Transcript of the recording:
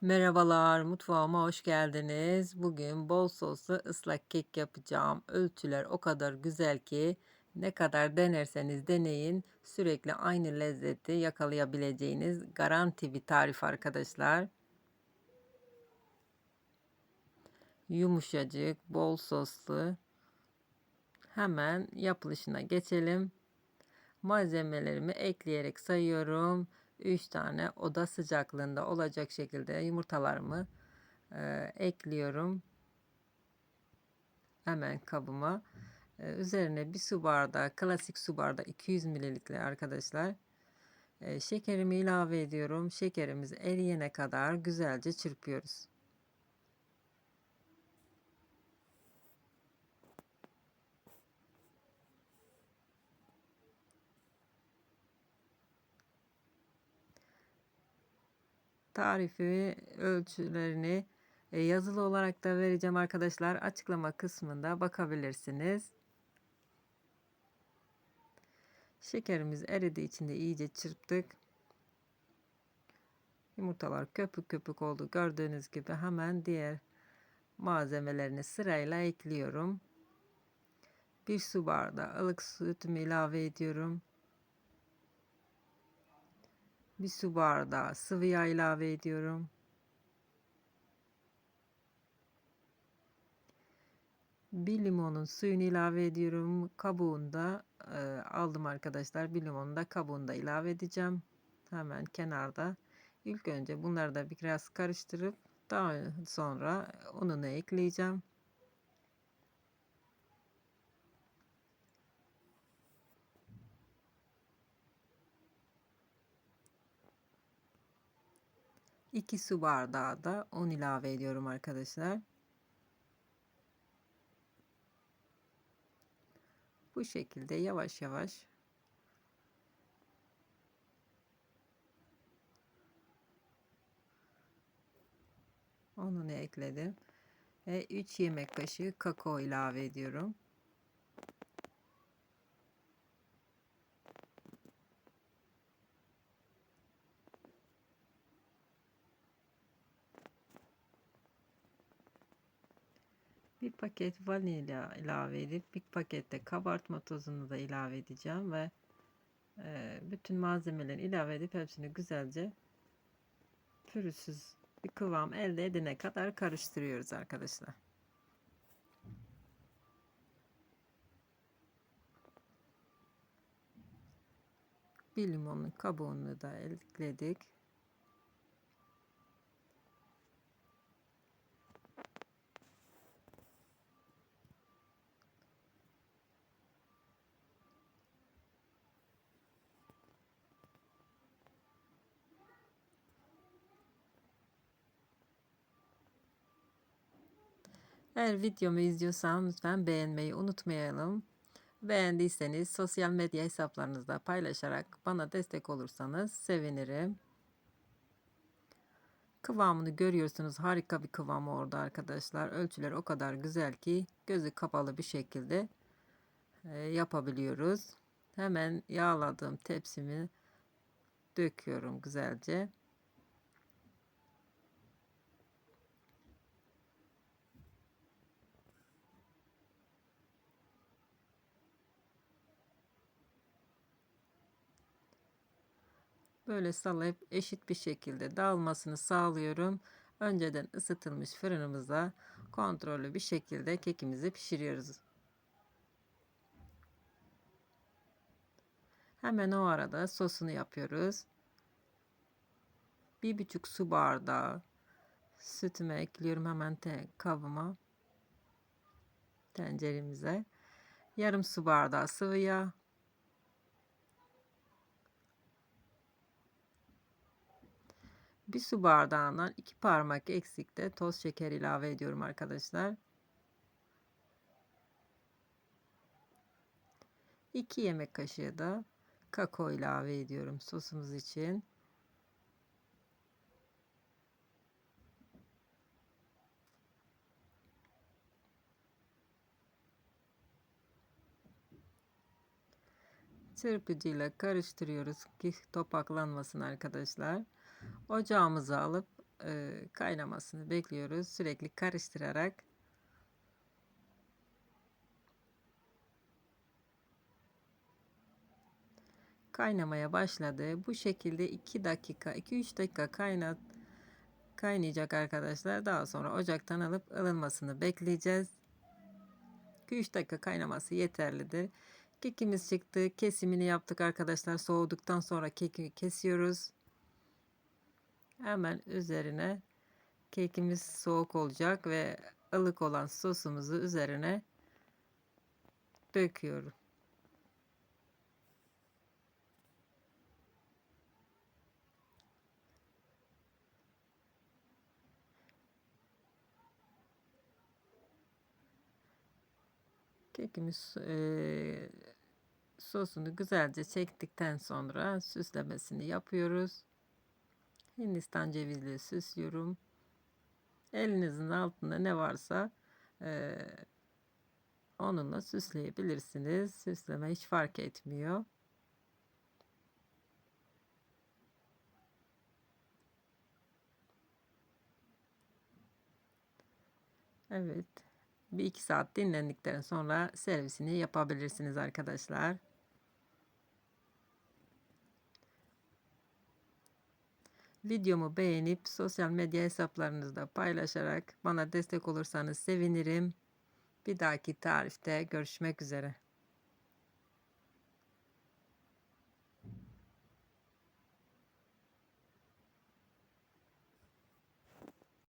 Merhabalar, mutfağıma hoş geldiniz. Bugün bol soslu ıslak kek yapacağım. Ölçüler o kadar güzel ki ne kadar denerseniz deneyin sürekli aynı lezzeti yakalayabileceğiniz garanti bir tarif arkadaşlar. Yumuşacık, bol soslu. Hemen yapılışına geçelim. Malzemelerimi ekleyerek sayıyorum. 3 tane oda sıcaklığında olacak şekilde yumurtalarımı e, ekliyorum. Hemen kabıma. E, üzerine bir su bardağı, klasik su bardağı 200 mililitre arkadaşlar. E, şekerimi ilave ediyorum. Şekerimiz eriyene kadar güzelce çırpıyoruz. Tarifi, ölçülerini e, yazılı olarak da vereceğim arkadaşlar. Açıklama kısmında bakabilirsiniz. Şekerimiz eridi içinde iyice çırptık. Yumurtalar köpük köpük oldu. Gördüğünüz gibi hemen diğer malzemelerini sırayla ekliyorum. Bir su bardağı ılık sütümü ilave ediyorum. Bir su bardağı sıvı yağ ilave ediyorum. Bir limonun suyunu ilave ediyorum. Kabuğunu da e, aldım arkadaşlar. Bir limonun da kabuğunu da ilave edeceğim. Hemen kenarda. İlk önce bunları da biraz karıştırıp daha sonra ununu ekleyeceğim. 2 su bardağı da un ilave ediyorum arkadaşlar. Bu şekilde yavaş yavaş ununu ekledim ve 3 yemek kaşığı kakao ilave ediyorum. Bir paket vanilya ilave edip bir pakette kabartma tozunu da ilave edeceğim ve e, bütün malzemeleri ilave edip hepsini güzelce pürüzsüz bir kıvam elde edene kadar karıştırıyoruz arkadaşlar. Bir limonun kabuğunu da ekledik. Eğer videomu izliyorsan lütfen beğenmeyi unutmayalım. Beğendiyseniz sosyal medya hesaplarınızda paylaşarak bana destek olursanız sevinirim. Kıvamını görüyorsunuz. Harika bir kıvam orada arkadaşlar. Ölçüler o kadar güzel ki gözü kapalı bir şekilde e, yapabiliyoruz. Hemen yağladığım tepsimi döküyorum güzelce. Böyle sallayıp eşit bir şekilde dağılmasını sağlıyorum. Önceden ısıtılmış fırınımıza kontrollü bir şekilde kekimizi pişiriyoruz. Hemen o arada sosunu yapıyoruz. Bir buçuk su bardağı sütümü ekliyorum hemen te kabıma tenceremize. Yarım su bardağı sıvı yağ. Bir su bardağından iki parmak eksikte toz şeker ilave ediyorum arkadaşlar. 2 yemek kaşığı da kakao ilave ediyorum sosumuz için. Çırpıcıyla karıştırıyoruz ki topaklanmasın arkadaşlar. Ocağımızı alıp e, kaynamasını bekliyoruz. Sürekli karıştırarak. Kaynamaya başladı. Bu şekilde 2 dakika, 2-3 dakika kaynat kaynayacak arkadaşlar. Daha sonra ocaktan alıp ılınmasını bekleyeceğiz. 2-3 dakika kaynaması yeterlidir. Kekimiz çıktı. Kesimini yaptık arkadaşlar. Soğuduktan sonra keki kesiyoruz. Hemen üzerine kekimiz soğuk olacak ve ılık olan sosumuzu üzerine döküyorum. Kekimiz eee, sosunu güzelce çektikten sonra süslemesini yapıyoruz. Hindistan cevizli süslüyorum. Elinizin altında ne varsa eee, onunla süsleyebilirsiniz. Süsleme hiç fark etmiyor. Evet. Bir iki saat dinlendikten sonra servisini yapabilirsiniz arkadaşlar. Videomu beğenip sosyal medya hesaplarınızda paylaşarak bana destek olursanız sevinirim. Bir dahaki tarifte görüşmek üzere.